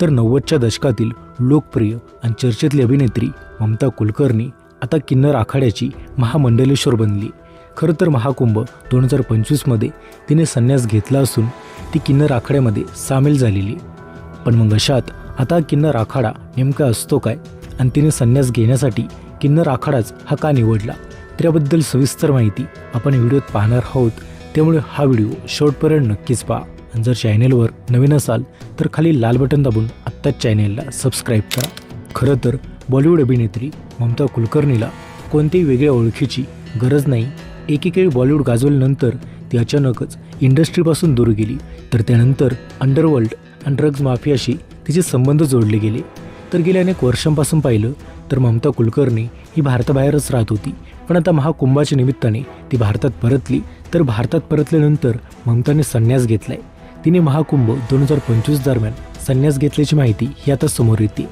तर नव्वदच्या दशकातील लोकप्रिय आणि चर्चेतली अभिनेत्री ममता कुलकर्णी आता किन्नर आखाड्याची महामंडलेश्वर बनली. खरं तर महाकुंभ दोन हजार पंचवीसमध्ये तिने संन्यास घेतला असून ती किन्नर आखाड्यामध्ये सामील झालेली. पण मग अशात आता किन्नर आखाडा नेमका असतो काय? आणि तिने संन्यास घेण्यासाठी किन्नर आखाडाच हा का निवडला? त्याबद्दल सविस्तर माहिती आपण व्हिडिओत पाहणार आहोत. त्यामुळे हा व्हिडिओ शेवटपर्यंत नक्कीच पहा. आणि जर चॅनेलवर नवीन असाल तर खाली लाल बटन दाबून आत्ताच चॅनेलला सबस्क्राईब करा. खरं तर बॉलिवूड अभिनेत्री ममता कुलकर्णीला कोणत्याही वेगळ्या ओळखीची गरज नाही. एकेकाळी बॉलिवूड गाजवल्यानंतर ती अचानकच इंडस्ट्रीपासून दूर गेली तर त्यानंतर अंडरवर्ल्ड आणि ड्रग्ज माफियाशी तिचे संबंध जोडले गेले. तर गेल्या अनेक वर्षांपासून पाहिलं तर ममता कुलकर्णी ही भारताबाहेरच राहत होती पण आता महाकुंभाच्या निमित्ताने ती भारतात परतली. तर भारतात परतल्यानंतर ममताने संन्यास घेतलाय. तिने महाकुंभ दोन हजार पंचवीस दरम्यान संन्यास घेतल्याची माहिती ही आता समोर येते.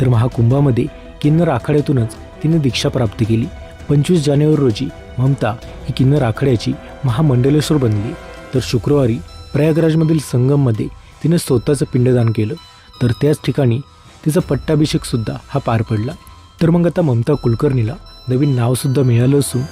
तर महाकुंभामध्ये किन्नर आखाड्यातूनच तिने दीक्षा प्राप्त केली. पंचवीस जानेवारी रोजी ममता ही किन्नर आखाड्याची महामंडलेश्वर बनली. तर शुक्रवारी प्रयागराजमधील संगममध्ये तिने स्वतःचं पिंडदान केलं. तर त्याच ठिकाणी तिचा पट्टाभिषेकसुद्धा हा पार पडला. तर मग आता ममता कुलकर्णीला नवीन नावसुद्धा मिळालं असून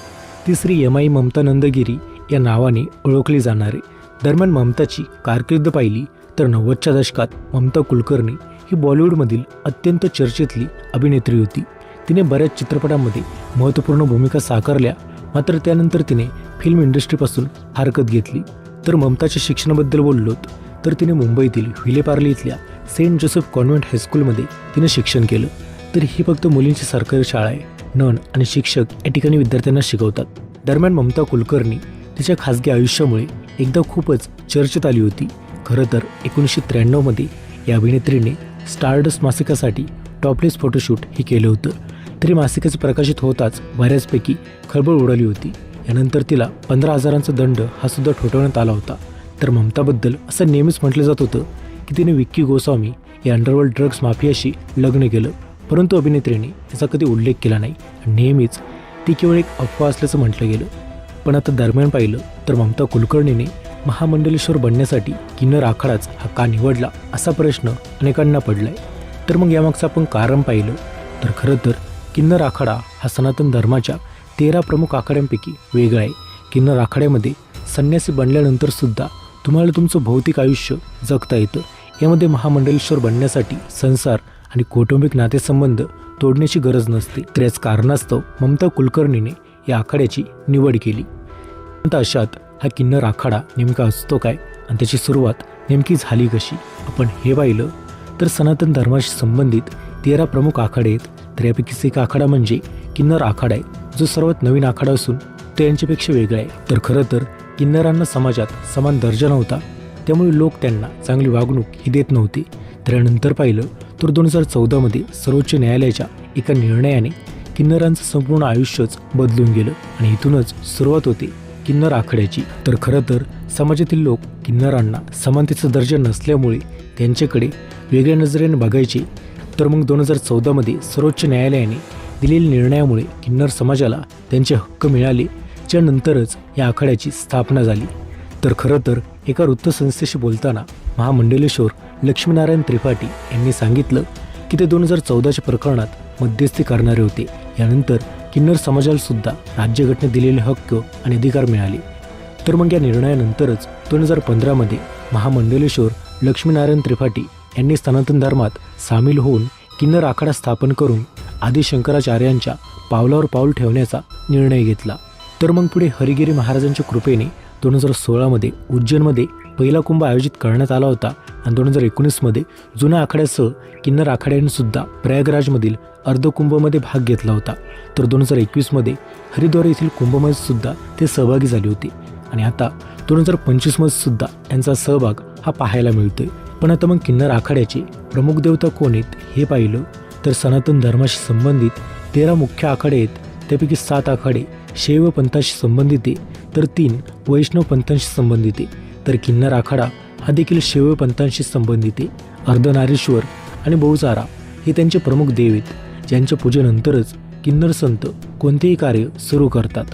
ती श्री यमाई ममता नंदगिरी या नावाने ओळखली जाणार. आहे दरम्यान ममताची कारकीर्द पाहिली तर नव्वदच्या दशकात ममता कुलकर्णी ही बॉलिवूडमधील अत्यंत चर्चेतली अभिनेत्री होती. तिने बऱ्याच चित्रपटांमध्ये महत्त्वपूर्ण भूमिका साकारल्या मात्र त्यानंतर तिने फिल्म इंडस्ट्रीपासून हरकत घेतली. तर ममताच्या शिक्षणाबद्दल बोललोत तर तिने मुंबईतील विलेपार्ली इथल्या सेंट जोसेफ कॉन्व्हेंट हायस्कूलमध्ये तिने शिक्षण केलं. तर ही फक्त मुलींची सरकारी शाळा आहे. नन आणि शिक्षक या ठिकाणी विद्यार्थ्यांना शिकवतात. दरम्यान ममता कुलकर्णी तिच्या खासगी आयुष्यामुळे एकदा खूपच चर्चेत आली होती. खरं तर एकोणीसशे त्र्याण्णवमध्ये या अभिनेत्रीने स्टारडस मासिकासाठी टॉपलेस फोटोशूट हे केलं होतं. तरी मासिकच प्रकाशित होताच बऱ्याचपैकी खळबळ उडाली होती. यानंतर तिला पंधरा हजारांचा दंड हा सुद्धा ठोठवण्यात आला होता. तर ममताबद्दल असं नेहमीच म्हटलं जात होतं की तिने विक्की गोस्वामी या अंडरवर्ल्ड ड्रग्स माफियाशी लग्न केलं. परंतु अभिनेत्रीने याचा कधी उल्लेख केला नाही. नेहमीच ती केवळ एक अफवा असल्याचं म्हटलं गेलं. पण आता दरम्यान पाहिलं तर ममता कुलकर्णीने महामंडलेश्वर बनण्यासाठी किन्नर आखाडाच हा का निवडला असा प्रश्न अनेकांना पडलाय. तर मग यामागचं आपण कारण पाहिलं तर खरं तर किन्नर आखाडा हा सनातन धर्माच्या तेरा प्रमुख आखाड्यांपैकी वेगळा आहे. किन्नर आखाड्यामध्ये संन्यासी बनल्यानंतर सुद्धा तुम्हाला तुमचं भौतिक आयुष्य जगता येतं. यामध्ये महामंडलेश्वर बनण्यासाठी संसार आणि कौटुंबिक नातेसंबंध तोडण्याची गरज नसते. तर याच कारणास्तव ममता कुलकर्णीने या आखाड्याची निवड केली. तर अशात हा किन्नर आखाडा नेमका असतो काय? आणि त्याची सुरुवात नेमकी झाली कशी? आपण हे पाहिलं. तर सनातन धर्माशी संबंधित तेरा प्रमुख आखाडे आहेत. तर यापैकीच एक आखाडा म्हणजे किन्नर आखाडा आहे जो सर्वात नवीन आखाडा असून तो यांच्यापेक्षा वेगळा आहे. तर खरं तर किन्नरांना समाजात समान दर्जा नव्हता. त्यामुळे लोक त्यांना चांगली वागणूक ही देत नव्हती. त्यानंतर पाहिलं तर दोन हजार चौदामध्ये सर्वोच्च न्यायालयाच्या एका निर्णयाने किन्नरांचं संपूर्ण आयुष्यच बदलून गेलं. आणि इथूनच सुरुवात होते. किन्नर आखाड्याची. तर खरं तर समाजातील लोक किन्नरांना समानतेचा दर्जा नसल्यामुळे त्यांच्याकडे वेगळ्या नजरेने बघायचे तर मग दोन हजार चौदामध्ये सर्वोच्च न्यायालयाने दिलेल्या निर्णयामुळे किन्नर समाजाला त्यांचे हक्क मिळाले ज्यानंतरच या आखाड्याची स्थापना झाली. तर खरं तर एका वृत्तसंस्थेशी बोलताना महामंडलेश्वर लक्ष्मीनारायण त्रिपाठी यांनी सांगितलं की ते दोन हजार चौदाच्या प्रकरणात मध्यस्थी करणारे होते. यानंतर किन्नर समाजाला सुद्धा राज्यघटनेत दिलेले हक्क आणि अधिकार मिळाले. तर मग या निर्णयानंतरच दोन हजार पंधरामध्ये महामंडलेश्वर लक्ष्मीनारायण त्रिपाठी यांनी सनातन धर्मात सामील होऊन किन्नर आखाडा स्थापन करून आदी शंकराचार्यांच्या पावलावर पाऊल ठेवण्याचा निर्णय घेतला. तर मग पुढे हरिगिरी महाराजांच्या कृपेने दोन हजार सोळामध्ये उज्जैनमध्ये पहिला कुंभ आयोजित करण्यात आला होता. आणि दोन हजार एकोणीसमध्ये जुन्या आखाड्यासह किन्नर आखाड्यांनीसुद्धा प्रयागराजमधील अर्धकुंभमध्ये भाग घेतला होता. तर दोन हजार एकवीसमध्ये हरिद्वार येथील कुंभमध्ये सुद्धा ते सहभागी झाले होते. आणि आता दोन हजार पंचवीसमध्ये सुद्धा यांचा सहभाग हा पाहायला मिळतोय. पण आता मग किन्नर आखाड्याचे प्रमुख देवता कोण आहेत हे पाहिलं तर सनातन धर्माशी संबंधित तेरा मुख्य आखाडे आहेत. त्यापैकी सात आखाडे शैव पंथाशी संबंधित आहे तर तीन वैष्णव पंथांशी संबंधित आहे तर किन्नर आखाडा हा देखील शैव पंथांशी संबंधित आहे. अर्धनारीश्वर आणि बहुचारा हे त्यांचे प्रमुख देव आहेत. ज्यांच्या पूजेनंतरच किन्नर संत कोणतेही कार्य सुरू करतात.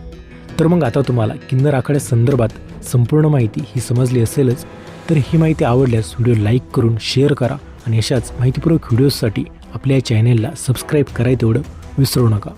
तर मग आता तुम्हाला किन्नर आखाड्या संदर्भात संपूर्ण माहिती ही समजली असेलच तर ही माहिती आवडल्यास व्हिडिओ लाईक करून शेअर करा आणि अशाच माहितीपूर्वक व्हिडिओजसाठी आपल्या चॅनेलला सबस्क्राईब करायला तेवढं विसरू नका.